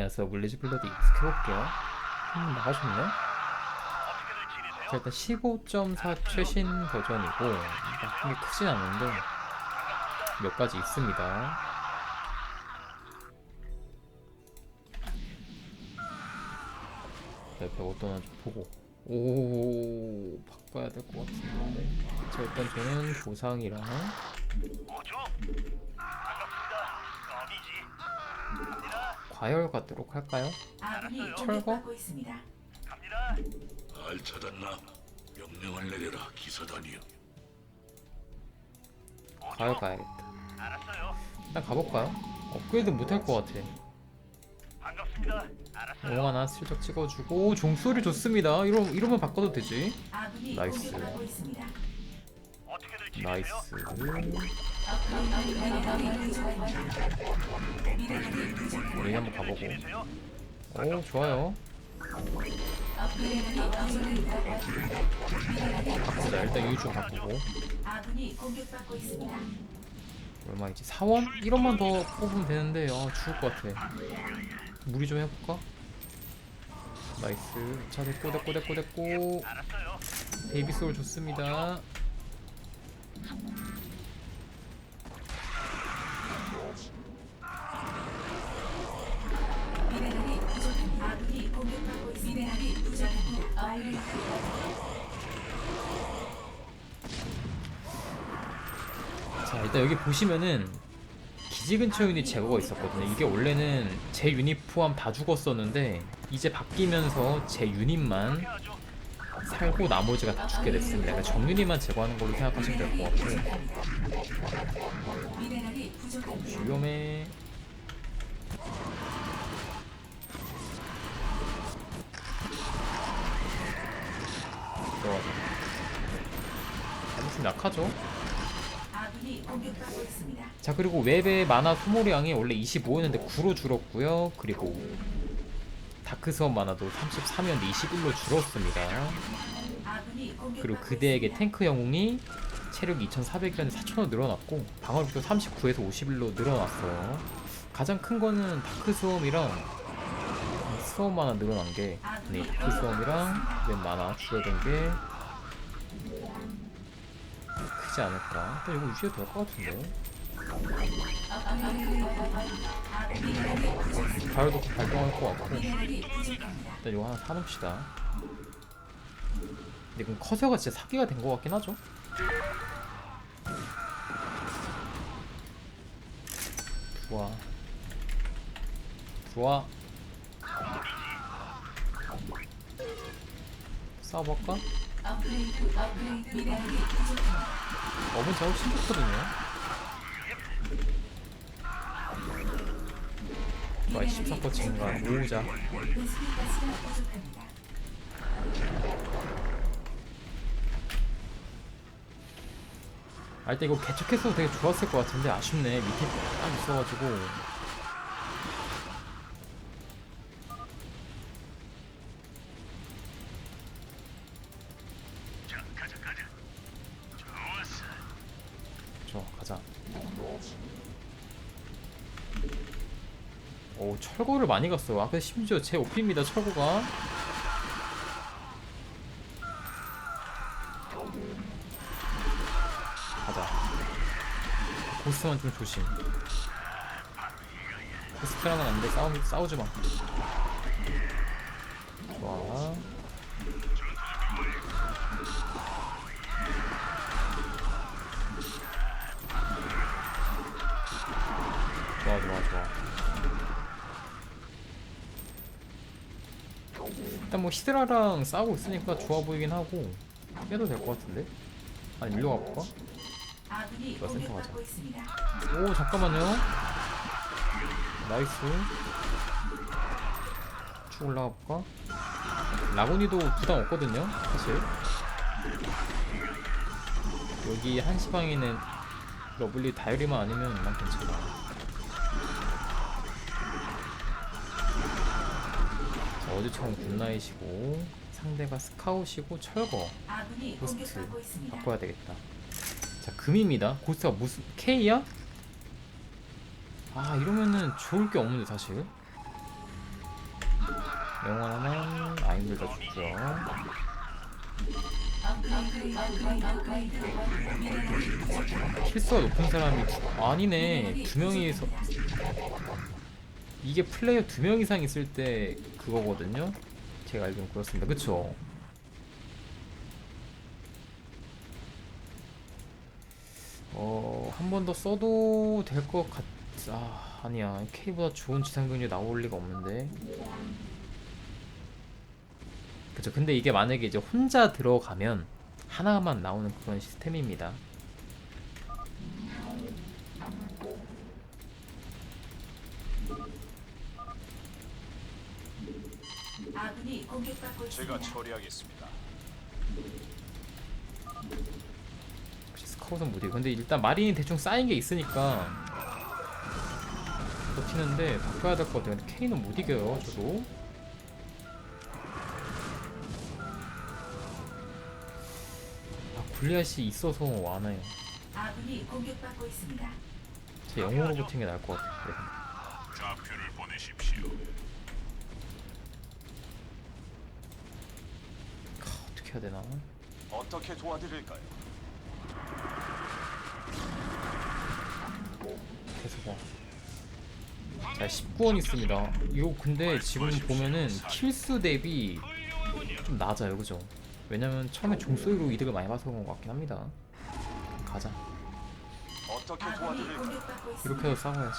안녕하세요 물리지 블러디 익숙해볼게요. 음 나가셨네. 자 일단 15.4 최신 버전이고 나쁜 게 크진 않은데 몇 가지 있습니다. 자, 옆에 어떤 좀 보고. 오 바꿔야 될 것 같은데. 자 일단 저는 보상이랑 뭐죠? 반갑습니다. 어디지? 과열 갖도록 할까요? 아군이 철거? 공격받고 있습니다. 갑니다. 알 찾았나? 명령을 내려라 기사단이여 과열 가야겠다 알았어요. 일단 가볼까요? 업그레이드 못할 것 같아 반갑습니다. 알았어요. 용 하나 슬쩍 찍어주고 종소리 좋습니다 이러, 이러면 바꿔도 되지 나이스. 지내세요? 나이스 우리 한번 가보고? 오 좋아요 바꾸자 일단 유주 바꾸고 아군이 공격받고 있습니다. 얼마이지? 4원? 1원만 더 뽑으면 되는데 아 죽을 것 같아 무리 좀 해볼까? 나이스 자 됐고 됐고 됐고 됐고 알았어요. 베이비 소울 좋습니다 일단 여기 보시면은 기지 근처 유닛 제거가 있었거든요 이게 원래는 제 유닛 포함 다 죽었었는데 이제 바뀌면서 제 유닛만. 살고 나머지가 다 죽게 됐습니다 그러니까 정유닛만 제거하는 걸로 생각하시면 될 것 같고. 위험해 들어가자 아무튼 약하죠 자 그리고 웹의 만화 소모량이 원래 25였는데 9로 줄었고요. 그리고 다크스원 만화도 33이었는데 21로 줄었습니다. 그리고 그대에게. 탱크 영웅이 체력이 2,400이었는데 4,000로 늘어났고 방어력도 39에서 51로 늘어났어요. 가장 큰 거는 다크스웜이랑 스웜 만화 늘어난 게 네, 다크스웜이랑 웹 만화 줄어든 게 크지 않을까? 일단 이거 유지해도 될 것 같은데. 바로도 발동할 것 같고. 일단 이거 하나 사놓읍시다. 근데 그럼 커세어가 진짜 사기가 된 것 같긴 하죠? 좋아. 좋아. 싸워볼까? 업그레이드 업그레이드 미네랄이 부족합니다. 어분 제가 훨씬 좋거든요 좋아 14% 증가 모으자. 아, 일단 이거 개척했어도 되게 좋았을 것 같은데 아쉽네 밑에 딱 있어가지고 가자. 오 철거를 많이 갔어요 아까 심지어 제 오피입니다 철거가. 가자. 고스트만 좀 조심. 고스트랑은 안돼. 싸우, 싸우지 마 좋아 좋아 좋아 일단 뭐 히드라랑 싸우고 있으니까 좋아 보이긴 하고 빼도 될 것 같은데? 아니 가볼까? 아군이 이거 센터 있습니다. 오 잠깐만요 나이스 쭉 올라가 볼까? 라고니도 부담 없거든요 사실 여기 한시방에는 러블리 다이어리만 아니면 난 괜찮아 어제처럼 굿나잇이고 상대가 스카웃이고 철거 고스트 있습니다. 바꿔야 되겠다. 자 금입니다. 고스트가 무슨 K야? 아 이러면은 좋을 게 없는데 사실. 영원 하나 아이들 다 죽고요. 킬수가 높은 사람이 두- 아니네 두 명이서 이게 플레이어 두 명 이상 있을 때 그거거든요. 제가 알기론 그렇습니다. 그쵸? 어, 한 번 더 써도 될 것 같... 아, 아니야. K보다 좋은 지상병력 나올 리가 없는데. 그쵸. 근데 이게 만약에 이제 혼자 들어가면 하나만 나오는 그런 시스템입니다. 아군이 공격받고 있습니다. 제가 처리하겠습니다. 역시 스카웃은 못이고 근데 일단 마린이 대충 쌓인 게 있으니까 버티는데 바꿔야 될 것 같아요 근데 K는 못 이겨요 저도 아 굴리앗이 있어서 와나요 아군이 공격받고 있습니다. 제 영어로 버티는 게 나을 것 같아요 좌표를 보내십시오. 하, 어떻게 해야 되나 어떻게 도와드릴까요? 계속 와. 자 19원 있습니다 이거 근데 지금 보면은 킬수 대비 좀 낮아요 그죠 왜냐면 처음에 종소리로 이득을 많이 봐서 그런 것 같긴 합니다 가자 어떻게 도와드릴까요? 이렇게 해서 싸워야지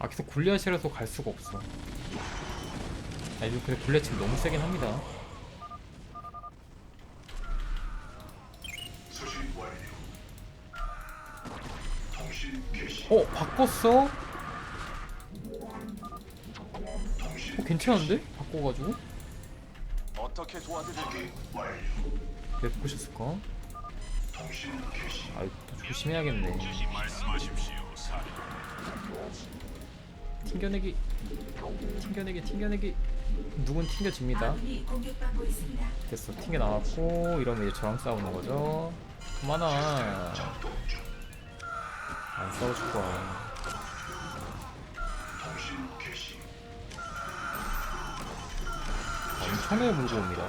아. 계속 골리앗이라서 갈 수가 없어. 아 이거 근데 골리앗 지금 너무 세긴 합니다 바꿨어? 어 괜찮은데? 바꿔가지고? 어떻게 도와드릴까요? 왜 바꾸셨을까? 아 이거 또 조심해야겠네. 튕겨내기 튕겨내기 튕겨내기 누군 튕겨집니다 아군이 공격받고 있습니다. 됐어 튕겨 나왔고 이러면 이제 저랑 싸우는 거죠 그만아 안 싸워줄 거야 엄청나게 물고 옵니다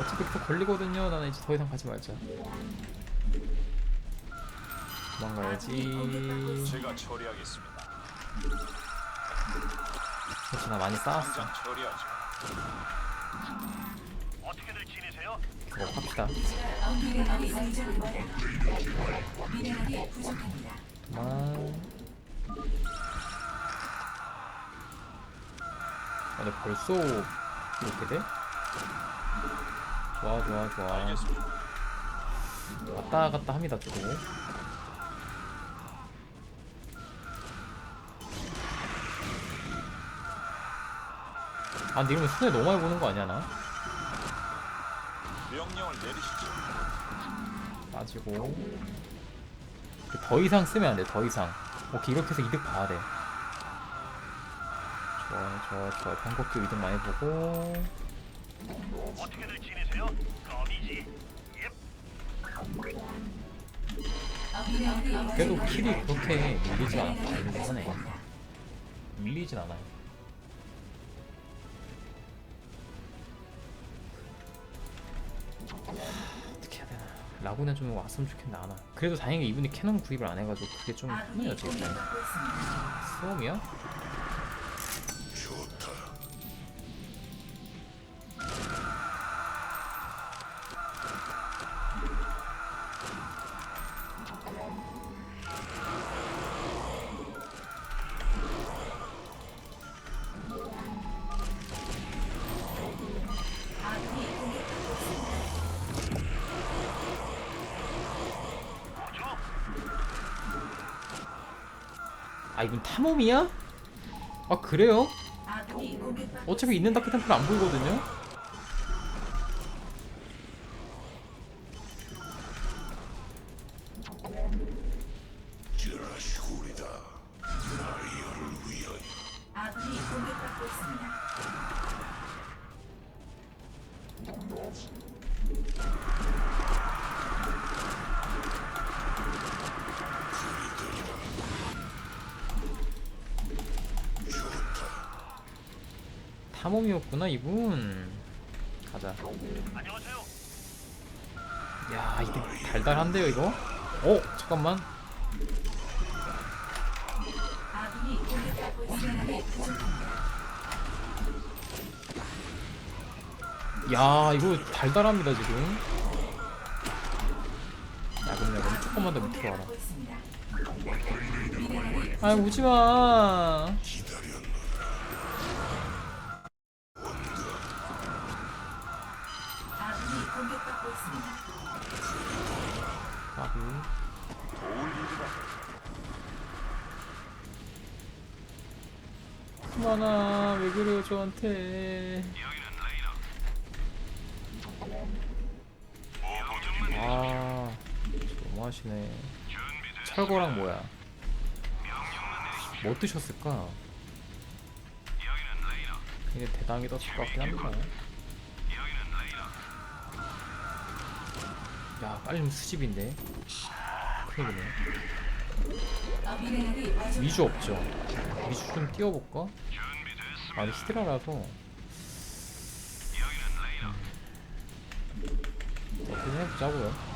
어차피 계속 걸리거든요 나는 이제 더 이상 가지 말자 도망가야지 제가 처리하겠습니다. 그렇지 나 많이 쌓았어 당장 처리하죠. 어떻게들 지내세요? 그거 합시다. 그만 아 근데 벌써 이렇게 돼? 좋아 좋아 좋아. 왔다 갔다 합니다 저도 아 근데 이러면 손해 너무 많이 보는 거 아니야 나? 명령을 내리시죠. 빠지고 더 이상 쓰면 안돼더 이상 오케이 이렇게 해서 이득 봐야 돼 좋아 좋아 좋아 방법도 이득 많이 보고 어떻게들 지내세요? 거미지. 그래도 킬이 그렇게 밀리진 않아 밀리긴 하네 밀리진 않아요 어떻게 해야 되나 라구는 좀 왔으면 좋겠는데 안와 그래도 다행히 이분이 캐논 구입을 안 해가지고 그게 좀 편해요 공격받고 있습니다. 수험이야? 이분 탐험이야? 아 그래요? 공격받고 어차피 있는 다크 템플 안 보이거든요. 탐험이었구나 이분. 가자. 야 이게 달달한데요 이거? 어 잠깐만. 야 이거 달달합니다 지금. 야금야금 조금만 더 밑으로 와라. 아 오지 마. 그만아 왜 그래요 저한테. 아 너무하시네. 철거랑 뭐야? 뭐 뜨셨을까? 이게 대단하게 떴을 것 같긴 합니다. 야 빨리 좀 수집인데. 큰일이네. 미주 없죠? 미주 좀 띄워볼까? 아 근데 히드라라서 음. 어떻게 해보자고요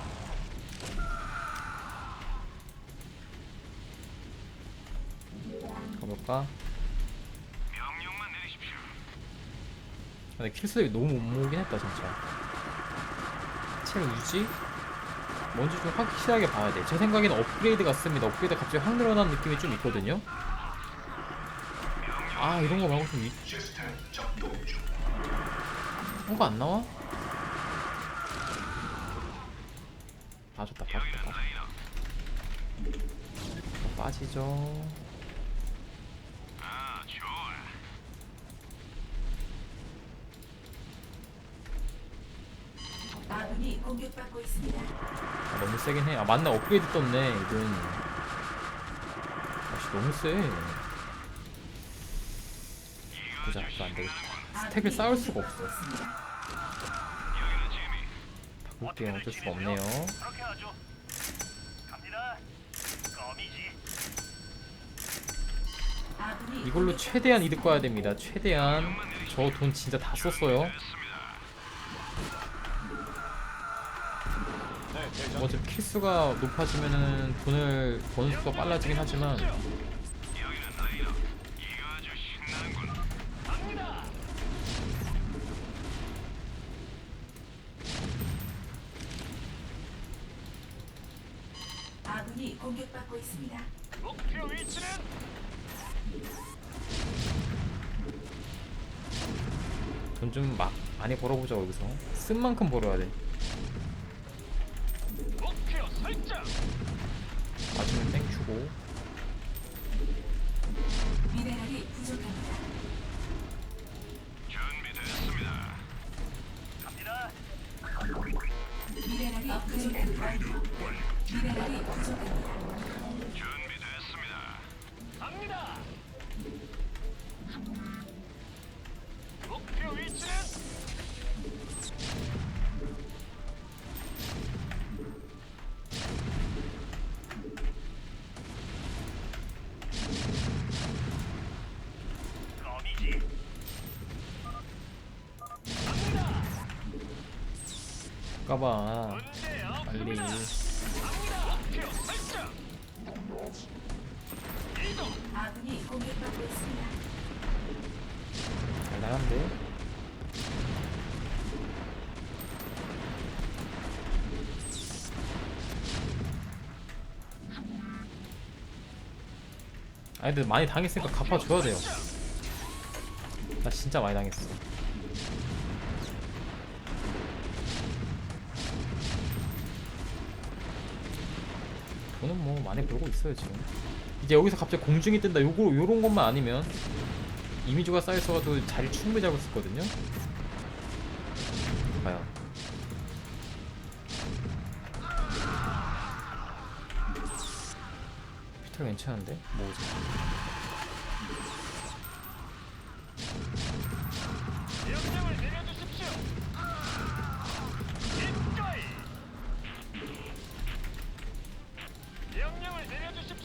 가볼까? 근데 킬수이 너무 못 모으긴 했다 진짜 체력 유지? 뭔지 좀 확실하게 봐야 돼. 제 생각에는 업그레이드 같습니다. 업그레이드 가 갑자기 확 늘어난 느낌이 좀 있거든요. 아 이런 거 말고 좀 이... 뭔가 안 나와? 봐줬다 봐줬다 봐줬다 자, 빠지죠 아군이 공격받고 있습니다. 아, 너무 세긴 해. 아 맞네 업그레이드 떴네 이건. 아씨 너무 세. 보자 또안 되겠다. 스택을 쌓을 수가 없어. 바꿀게요 어쩔 수가 없네요. 그렇게 하죠. 갑니다. 껌이지. 아군이 이걸로 최대한 이득 봐야 됩니다. 최대한 저 돈 진짜 다 썼어요. 네, 대장. 어차피 키수가 높아지면은 돈을 버는 속도가 빨라지긴 하지만 아군이 공격받고 있습니다. 목표 위치는 돈좀 많이 벌어보자 여기서 쓴 만큼 벌어야 돼. 문제 빨리. 아군이 있습니다. 달달한데 아니 근데 많이 당했으니까 갚아줘야 돼요 나 진짜 많이 당했어 돈은 뭐 많이 벌고 있어요 지금 이제 여기서 갑자기 공중이 뜬다 요거 요런 것만 아니면 이미주가 쌓여있어가지고 자리 충분히 있거든요 과연 피터 괜찮은데? 뭐지?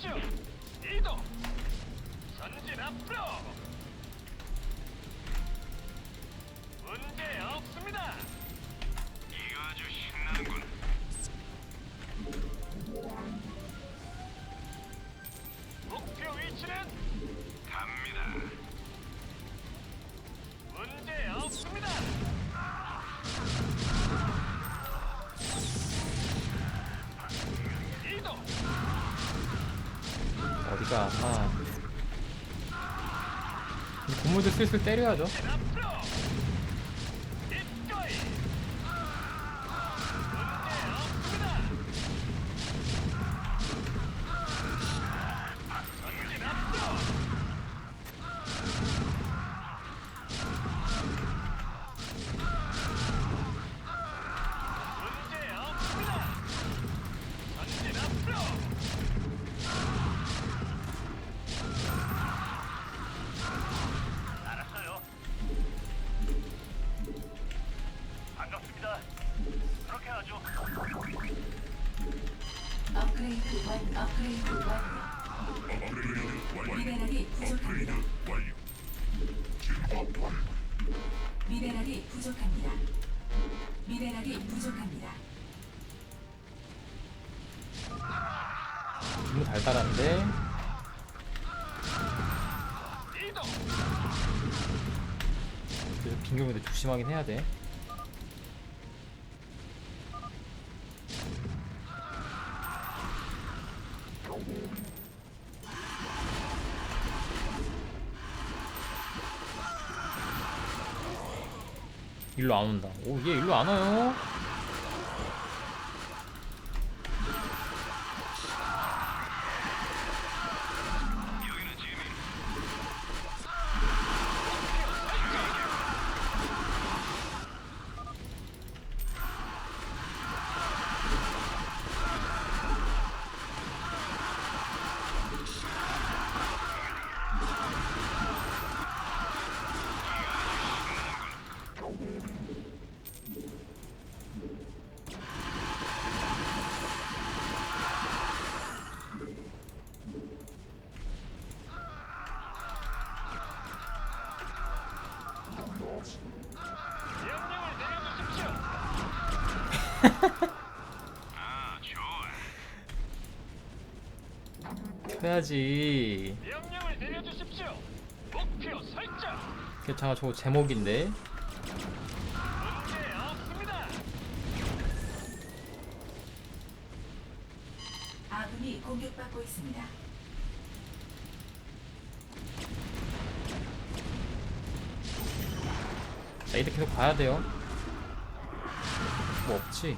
이동. 전진 앞으로. 문제 이 건물들 슬슬 때려야죠 미네랄이 부족합니다. 미네랄이 부족합니다. 너무 달달한데. 그래서 빈경에도 조심하긴 해야 돼 일로 안 온다. 오 얘 일로 안 와요 해야지 명령을 내려주십시오. 목표 설정. 괜찮아 저거 제목인데 문제 없습니다. 아군이 공격받고 있습니다. 자 이렇게 계속 가야 돼요 뭐 없지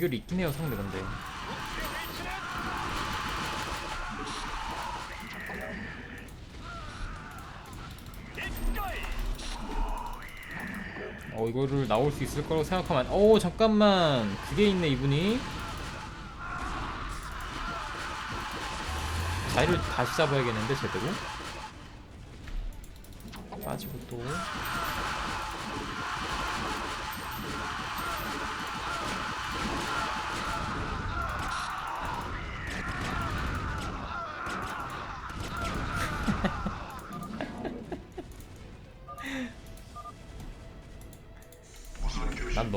빈결이 있긴 해요 상대 근데. 어 이거를 나올 수 있을 거라고 생각하면 안- 어 잠깐만. 그게 있네 이분이. 자리를 다시 잡아야겠는데 제대로? 빠지고 또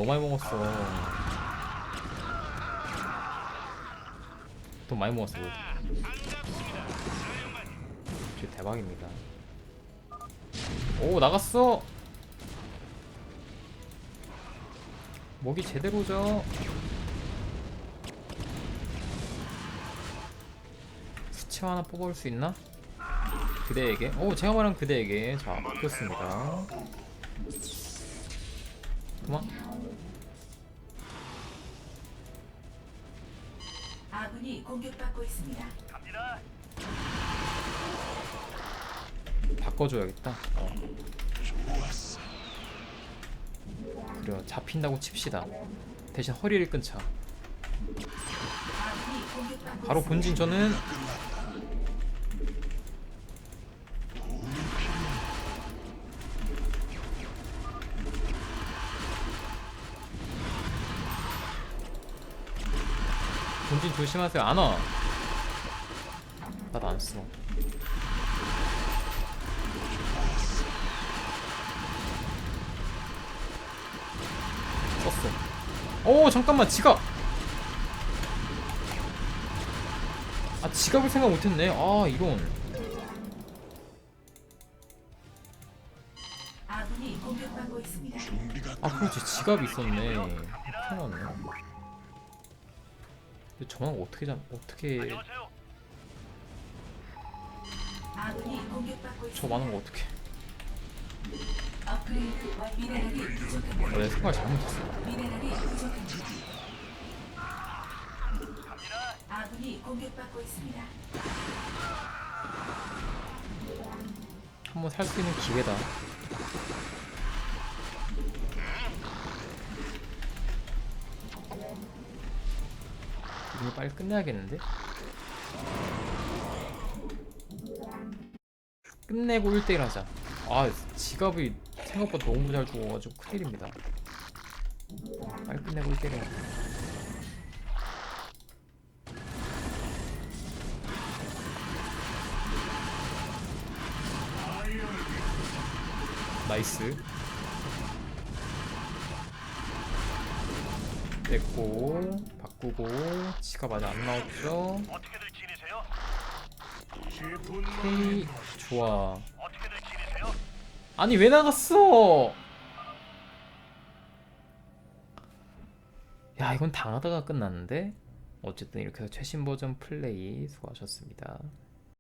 너무 많이 먹었어. 돈 많이 먹었어. 진짜 대박입니다. 오 나갔어! 목이 제대로죠? 수채화 하나 뽑아올 수 있나? 그대에게? 오 제가 말한 그대에게. 자 바뀌었습니다. 그만 공격받고 있습니다. 갑니다. 바꿔줘야겠다. 어. 그래 잡힌다고 칩시다. 대신 허리를 끊자. 바로. 본진 저는 조심하세요 안 와. 나도 안 써. 썼어. 오 잠깐만 지갑. 아 지갑을 생각 못했네. 아 이런. 아 그렇지 지갑이 있었네. 났네. 저만 어떻게 잡 어떻게. 아군이 공격받고 저 있습니다. 많은 거 어떻게? 업그레이드 완- 미네랄이 부족합니다. 어, 내 생각 잘못했어. 미네랄이 부족합니다. 아군이 공격받고 있습니다. 한번 살 수 있는 기회다. 이거 빨리 끝내야겠는데? 끝내고 1대1 하자. 아, 지갑이 생각보다 너무 잘 죽어가지고 큰일입니다. 빨리 끝내고 1대1 하자. 나이스. 됐고, 바꾸고, 지갑 아직 안 나왔죠? 오케이, 좋아. 아니 왜 나갔어? 야 이건 당하다가 끝났는데 어쨌든 이렇게 해서 최신 버전 플레이 수고하셨습니다.